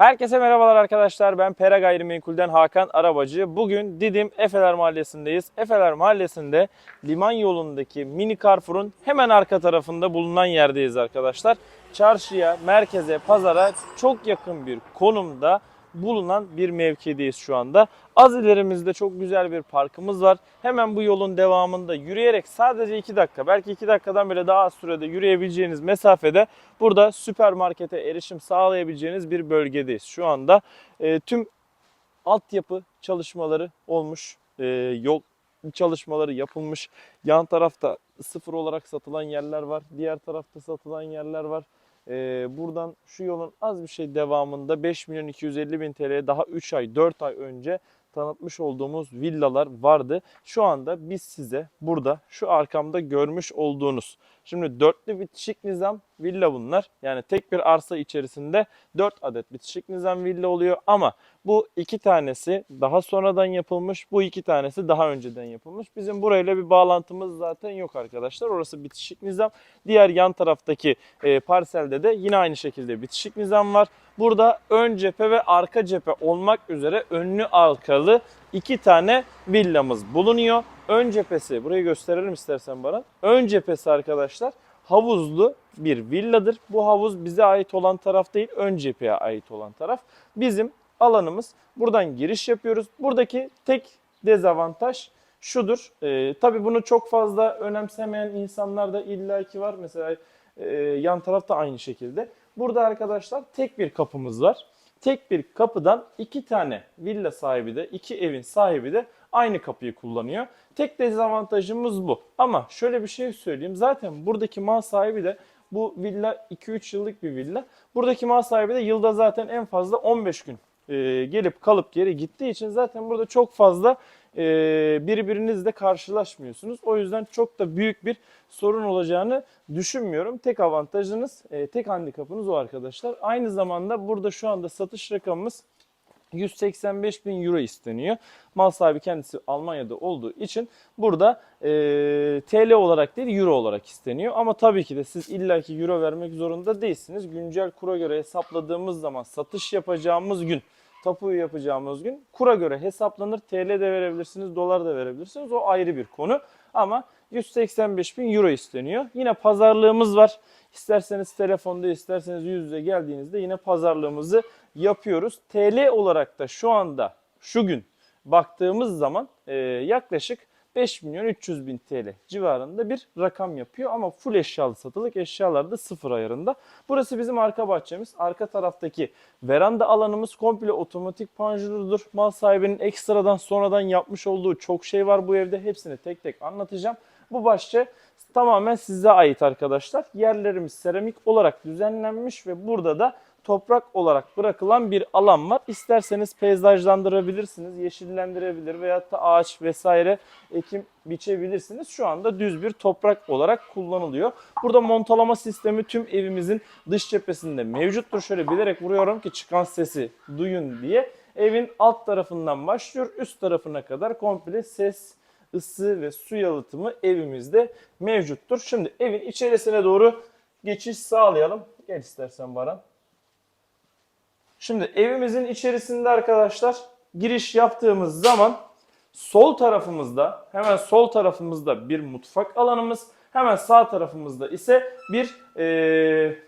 Herkese merhabalar arkadaşlar. Ben Pera Gayrimenkul'den Hakan Arabacı. Bugün Didim Efeler Mahallesi'ndeyiz. Efeler Mahallesi'nde liman yolundaki mini Carrefour'un hemen arka tarafında bulunan yerdeyiz arkadaşlar. Çarşıya, merkeze, pazara çok yakın bir konumda bulunan bir mevkideyiz şu anda. Az ilerimizde çok güzel bir parkımız var. Hemen bu yolun devamında yürüyerek sadece 2 dakika belki 2 dakikadan bile daha az sürede yürüyebileceğiniz mesafede burada süpermarkete erişim sağlayabileceğiniz bir bölgedeyiz. Şu anda e, tüm altyapı çalışmaları olmuş. E, yol çalışmaları yapılmış. Yan tarafta sıfır olarak satılan yerler var. Diğer tarafta satılan yerler var. Ee, buradan şu yolun az bir şey devamında 5 milyon 250 bin TL'ye daha 3 ay 4 ay önce tanıtmış olduğumuz villalar vardı. Şu anda biz size burada şu arkamda görmüş olduğunuz şimdi dörtlü bitişik nizam villa bunlar. Yani tek bir arsa içerisinde 4 adet bitişik nizam villa oluyor ama bu iki tanesi daha sonradan yapılmış, bu iki tanesi daha önceden yapılmış. Bizim burayla bir bağlantımız zaten yok arkadaşlar. Orası bitişik nizam. Diğer yan taraftaki e, parselde de yine aynı şekilde bitişik nizam var. Burada ön cephe ve arka cephe olmak üzere önlü arkalı iki tane villamız bulunuyor. Ön cephesi, burayı gösterelim istersen bana. Ön cephesi arkadaşlar havuzlu bir villadır. Bu havuz bize ait olan taraf değil, ön cepheye ait olan taraf. Bizim alanımız. Buradan giriş yapıyoruz. Buradaki tek dezavantaj şudur. Ee, tabii bunu çok fazla önemsemeyen insanlar da illaki var. Mesela e, yan tarafta aynı şekilde. Burada arkadaşlar tek bir kapımız var. Tek bir kapıdan iki tane villa sahibi de, iki evin sahibi de aynı kapıyı kullanıyor. Tek dezavantajımız bu. Ama şöyle bir şey söyleyeyim. Zaten buradaki mal sahibi de bu villa 2-3 yıllık bir villa. Buradaki mal sahibi de yılda zaten en fazla 15 gün e, gelip kalıp geri gittiği için zaten burada çok fazla e, birbirinizle karşılaşmıyorsunuz. O yüzden çok da büyük bir sorun olacağını düşünmüyorum. Tek avantajınız, e, tek handikapınız o arkadaşlar. Aynı zamanda burada şu anda satış rakamımız 185 bin euro isteniyor. Mal sahibi kendisi Almanya'da olduğu için burada e, TL olarak değil euro olarak isteniyor. Ama tabii ki de siz illaki euro vermek zorunda değilsiniz. Güncel kura göre hesapladığımız zaman satış yapacağımız gün tapuyu yapacağımız gün kura göre hesaplanır. TL de verebilirsiniz, dolar da verebilirsiniz. O ayrı bir konu. Ama 185 bin euro isteniyor. Yine pazarlığımız var. İsterseniz telefonda, isterseniz yüz yüze geldiğinizde yine pazarlığımızı yapıyoruz. TL olarak da şu anda, şu gün baktığımız zaman e, yaklaşık 5 milyon 300 bin TL civarında bir rakam yapıyor ama full eşyalı satılık eşyalar da sıfır ayarında. Burası bizim arka bahçemiz. Arka taraftaki veranda alanımız komple otomatik panjurludur. Mal sahibinin ekstradan sonradan yapmış olduğu çok şey var bu evde. Hepsini tek tek anlatacağım. Bu bahçe tamamen size ait arkadaşlar. Yerlerimiz seramik olarak düzenlenmiş ve burada da toprak olarak bırakılan bir alan var. İsterseniz peyzajlandırabilirsiniz, yeşillendirebilir veyahut da ağaç vesaire ekim biçebilirsiniz. Şu anda düz bir toprak olarak kullanılıyor. Burada montalama sistemi tüm evimizin dış cephesinde mevcuttur. Şöyle bilerek vuruyorum ki çıkan sesi duyun diye. Evin alt tarafından başlıyor, üst tarafına kadar komple ses, ısı ve su yalıtımı evimizde mevcuttur. Şimdi evin içerisine doğru geçiş sağlayalım. Gel istersen Baran. Şimdi evimizin içerisinde arkadaşlar giriş yaptığımız zaman sol tarafımızda hemen sol tarafımızda bir mutfak alanımız hemen sağ tarafımızda ise bir eee,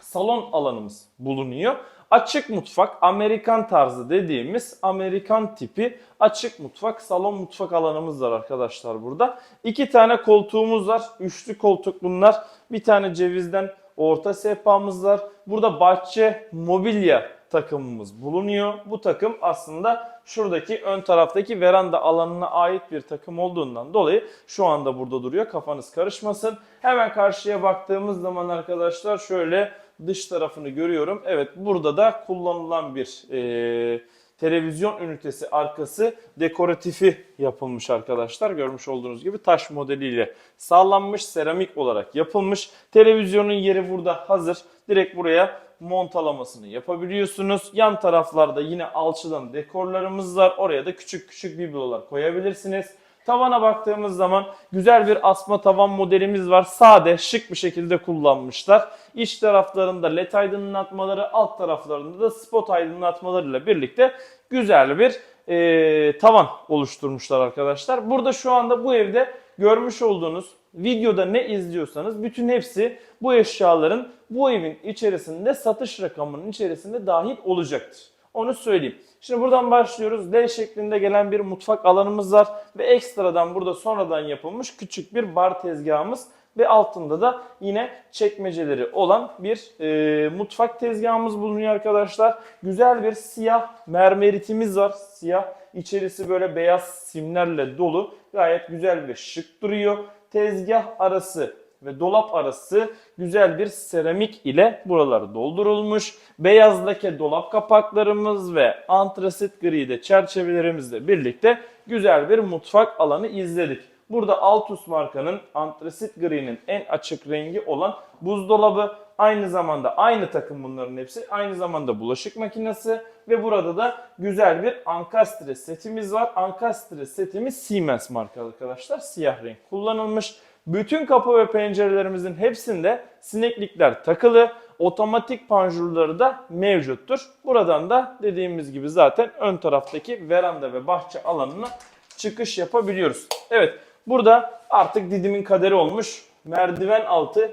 salon alanımız bulunuyor. Açık mutfak Amerikan tarzı dediğimiz Amerikan tipi açık mutfak salon mutfak alanımız var arkadaşlar burada. İki tane koltuğumuz var. Üçlü koltuk bunlar. Bir tane cevizden orta sehpamız var. Burada bahçe mobilya takımımız bulunuyor. Bu takım aslında şuradaki ön taraftaki veranda alanına ait bir takım olduğundan dolayı şu anda burada duruyor. Kafanız karışmasın. Hemen karşıya baktığımız zaman arkadaşlar şöyle dış tarafını görüyorum. Evet burada da kullanılan bir e, televizyon ünitesi arkası dekoratifi yapılmış arkadaşlar. Görmüş olduğunuz gibi taş modeliyle sağlanmış, seramik olarak yapılmış. Televizyonun yeri burada hazır. Direkt buraya montalamasını yapabiliyorsunuz. Yan taraflarda yine alçıdan dekorlarımız var. Oraya da küçük küçük biblolar koyabilirsiniz. Tavana baktığımız zaman güzel bir asma tavan modelimiz var. Sade, şık bir şekilde kullanmışlar. İç taraflarında led aydınlatmaları, alt taraflarında da spot aydınlatmalarıyla birlikte güzel bir e, tavan oluşturmuşlar arkadaşlar. Burada şu anda bu evde görmüş olduğunuz videoda ne izliyorsanız bütün hepsi bu eşyaların bu evin içerisinde satış rakamının içerisinde dahil olacaktır. Onu söyleyeyim. Şimdi buradan başlıyoruz. L şeklinde gelen bir mutfak alanımız var ve ekstradan burada sonradan yapılmış küçük bir bar tezgahımız ve altında da yine çekmeceleri olan bir e, mutfak tezgahımız bulunuyor arkadaşlar. Güzel bir siyah mermeritimiz var. Siyah içerisi böyle beyaz simlerle dolu. Gayet güzel ve şık duruyor. Tezgah arası ve dolap arası güzel bir seramik ile buralar doldurulmuş. Beyaz lake dolap kapaklarımız ve antrasit gri de çerçevelerimizle birlikte güzel bir mutfak alanı izledik. Burada Altus markanın antrasit gri'nin en açık rengi olan buzdolabı aynı zamanda aynı takım bunların hepsi aynı zamanda bulaşık makinesi ve burada da güzel bir ankastre setimiz var. Ankastre setimiz Siemens marka arkadaşlar. Siyah renk kullanılmış. Bütün kapı ve pencerelerimizin hepsinde sineklikler takılı. Otomatik panjurları da mevcuttur. Buradan da dediğimiz gibi zaten ön taraftaki veranda ve bahçe alanına çıkış yapabiliyoruz. Evet burada artık Didim'in kaderi olmuş. Merdiven altı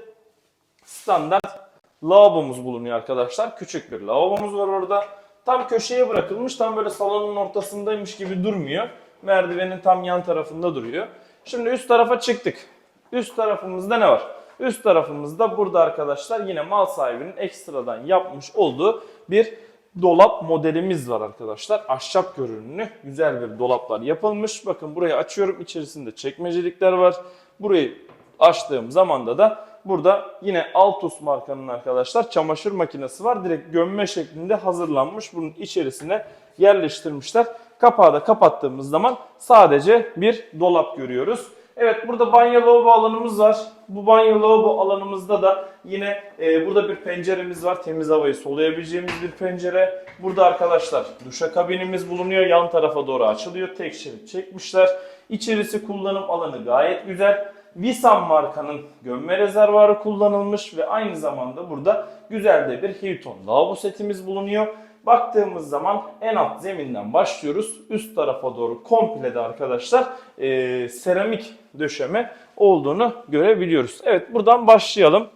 standart lavabomuz bulunuyor arkadaşlar. Küçük bir lavabomuz var orada. Tam köşeye bırakılmış. Tam böyle salonun ortasındaymış gibi durmuyor. Merdivenin tam yan tarafında duruyor. Şimdi üst tarafa çıktık. Üst tarafımızda ne var? Üst tarafımızda burada arkadaşlar yine mal sahibinin ekstradan yapmış olduğu bir dolap modelimiz var arkadaşlar. Ahşap görünümlü güzel bir dolaplar yapılmış. Bakın burayı açıyorum. İçerisinde çekmecelikler var. Burayı açtığım zamanda da burada yine Altus markanın arkadaşlar çamaşır makinesi var. Direkt gömme şeklinde hazırlanmış. Bunun içerisine yerleştirmişler. Kapağı da kapattığımız zaman sadece bir dolap görüyoruz. Evet burada banyo lavabo alanımız var. Bu banyo lavabo alanımızda da yine e, burada bir penceremiz var. Temiz havayı soluyabileceğimiz bir pencere. Burada arkadaşlar duşakabinimiz bulunuyor. Yan tarafa doğru açılıyor. Tek şerit çekmişler. İçerisi kullanım alanı gayet güzel. Visan markanın gömme rezervuarı kullanılmış ve aynı zamanda burada güzel de bir Hilton lavabo setimiz bulunuyor. Baktığımız zaman en alt zeminden başlıyoruz. Üst tarafa doğru komple de arkadaşlar e, seramik döşeme olduğunu görebiliyoruz. Evet buradan başlayalım.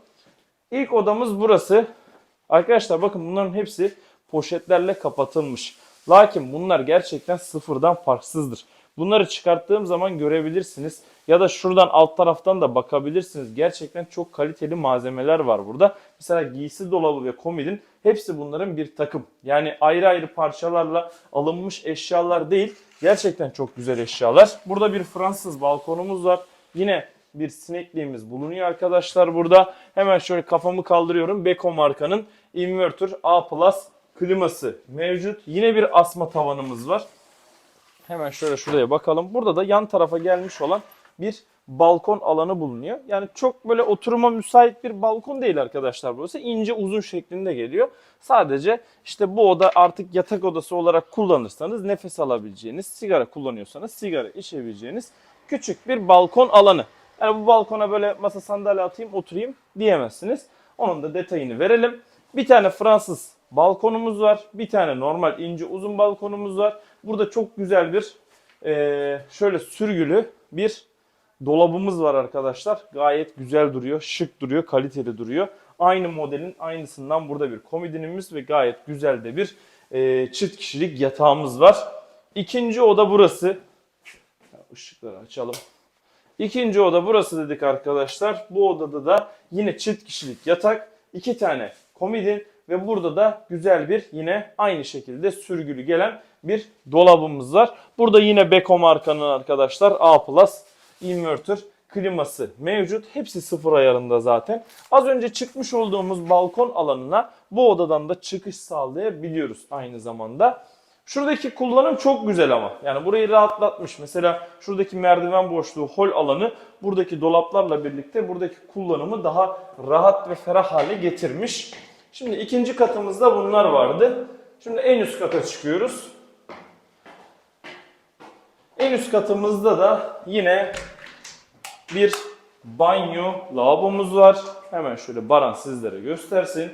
İlk odamız burası. Arkadaşlar bakın bunların hepsi poşetlerle kapatılmış. Lakin bunlar gerçekten sıfırdan farksızdır. Bunları çıkarttığım zaman görebilirsiniz. Ya da şuradan alt taraftan da bakabilirsiniz. Gerçekten çok kaliteli malzemeler var burada. Mesela giysi dolabı ve komodin hepsi bunların bir takım. Yani ayrı ayrı parçalarla alınmış eşyalar değil. Gerçekten çok güzel eşyalar. Burada bir Fransız balkonumuz var. Yine bir sinekliğimiz bulunuyor arkadaşlar burada. Hemen şöyle kafamı kaldırıyorum. Beko markanın inverter A Plus kliması mevcut. Yine bir asma tavanımız var. Hemen şöyle şuraya bakalım. Burada da yan tarafa gelmiş olan bir balkon alanı bulunuyor. Yani çok böyle oturuma müsait bir balkon değil arkadaşlar burası. İnce uzun şeklinde geliyor. Sadece işte bu oda artık yatak odası olarak kullanırsanız nefes alabileceğiniz, sigara kullanıyorsanız sigara içebileceğiniz küçük bir balkon alanı. Yani bu balkona böyle masa sandalye atayım oturayım diyemezsiniz. Onun da detayını verelim. Bir tane Fransız balkonumuz var. Bir tane normal ince uzun balkonumuz var. Burada çok güzel bir eee, şöyle sürgülü bir dolabımız var arkadaşlar. Gayet güzel duruyor, şık duruyor, kaliteli duruyor. Aynı modelin aynısından burada bir komodinimiz ve gayet güzel de bir eee, çift kişilik yatağımız var. İkinci oda burası. Işıkları açalım. İkinci oda burası dedik arkadaşlar. Bu odada da yine çift kişilik yatak, iki tane komodin ve burada da güzel bir yine aynı şekilde sürgülü gelen bir dolabımız var. Burada yine Beko markanın arkadaşlar A Plus inverter kliması mevcut. Hepsi sıfır ayarında zaten. Az önce çıkmış olduğumuz balkon alanına bu odadan da çıkış sağlayabiliyoruz aynı zamanda. Şuradaki kullanım çok güzel ama. Yani burayı rahatlatmış. Mesela şuradaki merdiven boşluğu, hol alanı buradaki dolaplarla birlikte buradaki kullanımı daha rahat ve ferah hale getirmiş. Şimdi ikinci katımızda bunlar vardı. Şimdi en üst kata çıkıyoruz. En üst katımızda da yine bir banyo, lavabomuz var. Hemen şöyle Baran sizlere göstersin.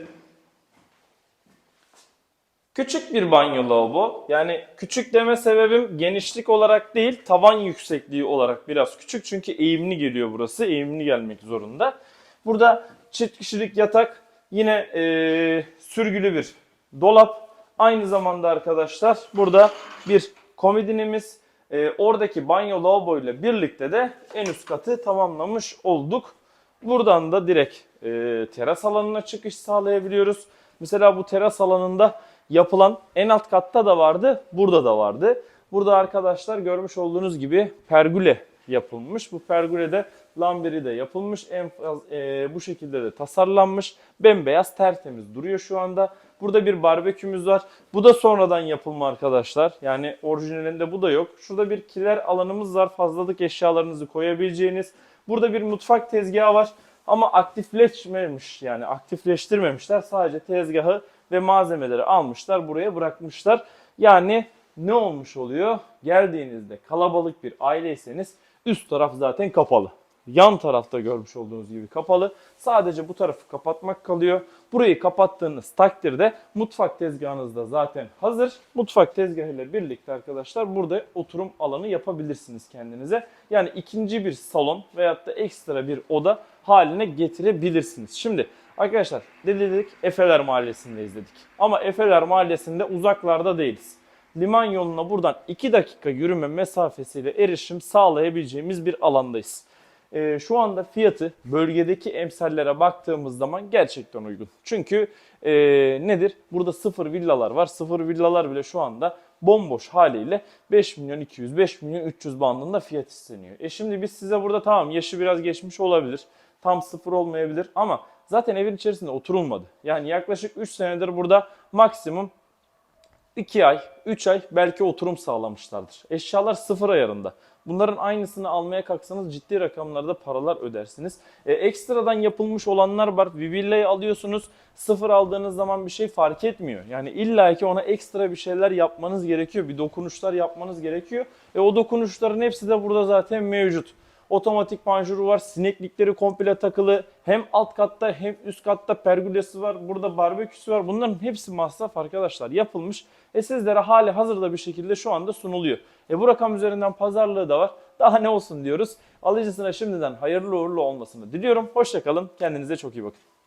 Küçük bir banyo lavabo. Yani küçük deme sebebim genişlik olarak değil, tavan yüksekliği olarak biraz küçük. Çünkü eğimli geliyor burası. Eğimli gelmek zorunda. Burada çift kişilik yatak, yine eee, sürgülü bir dolap. Aynı zamanda arkadaşlar burada bir komodinimiz. Eee, oradaki banyo lavabo ile birlikte de en üst katı tamamlamış olduk. Buradan da direkt eee, teras alanına çıkış sağlayabiliyoruz. Mesela bu teras alanında yapılan en alt katta da vardı, burada da vardı. Burada arkadaşlar görmüş olduğunuz gibi pergüle yapılmış. Bu pergülede lambiri de yapılmış. En faz, e, bu şekilde de tasarlanmış. Bembeyaz tertemiz duruyor şu anda. Burada bir barbekümüz var. Bu da sonradan yapılma arkadaşlar. Yani orijinalinde bu da yok. Şurada bir kiler alanımız var. Fazlalık eşyalarınızı koyabileceğiniz. Burada bir mutfak tezgahı var. Ama aktifleşmemiş yani aktifleştirmemişler. Sadece tezgahı ve malzemeleri almışlar buraya bırakmışlar. Yani ne olmuş oluyor? Geldiğinizde kalabalık bir aileyseniz üst taraf zaten kapalı. Yan tarafta görmüş olduğunuz gibi kapalı. Sadece bu tarafı kapatmak kalıyor. Burayı kapattığınız takdirde mutfak tezgahınız da zaten hazır. Mutfak tezgahıyla birlikte arkadaşlar burada oturum alanı yapabilirsiniz kendinize. Yani ikinci bir salon veyahut da ekstra bir oda haline getirebilirsiniz. Şimdi arkadaşlar dedik? Efeler Mahallesi'ndeyiz dedik. Ama Efeler Mahallesi'nde uzaklarda değiliz liman yoluna buradan 2 dakika yürüme mesafesiyle erişim sağlayabileceğimiz bir alandayız. Ee, şu anda fiyatı bölgedeki emsallere baktığımız zaman gerçekten uygun. Çünkü e, nedir? Burada sıfır villalar var. Sıfır villalar bile şu anda bomboş haliyle 5 milyon 200, 5 milyon 300 bandında fiyat isteniyor. E şimdi biz size burada tamam yaşı biraz geçmiş olabilir. Tam sıfır olmayabilir ama zaten evin içerisinde oturulmadı. Yani yaklaşık 3 senedir burada maksimum 2 ay, 3 ay belki oturum sağlamışlardır. Eşyalar sıfır ayarında. Bunların aynısını almaya kalksanız ciddi rakamlarda paralar ödersiniz. E, ekstradan yapılmış olanlar var. Bir villayı alıyorsunuz. Sıfır aldığınız zaman bir şey fark etmiyor. Yani illaki ona ekstra bir şeyler yapmanız gerekiyor. Bir dokunuşlar yapmanız gerekiyor. E, o dokunuşların hepsi de burada zaten mevcut. Otomatik panjuru var. Sineklikleri komple takılı. Hem alt katta hem üst katta pergülesi var. Burada barbeküsü var. Bunların hepsi masraf arkadaşlar yapılmış. E sizlere hali hazırda bir şekilde şu anda sunuluyor. E bu rakam üzerinden pazarlığı da var. Daha ne olsun diyoruz. Alıcısına şimdiden hayırlı uğurlu olmasını diliyorum. Hoşçakalın. Kendinize çok iyi bakın.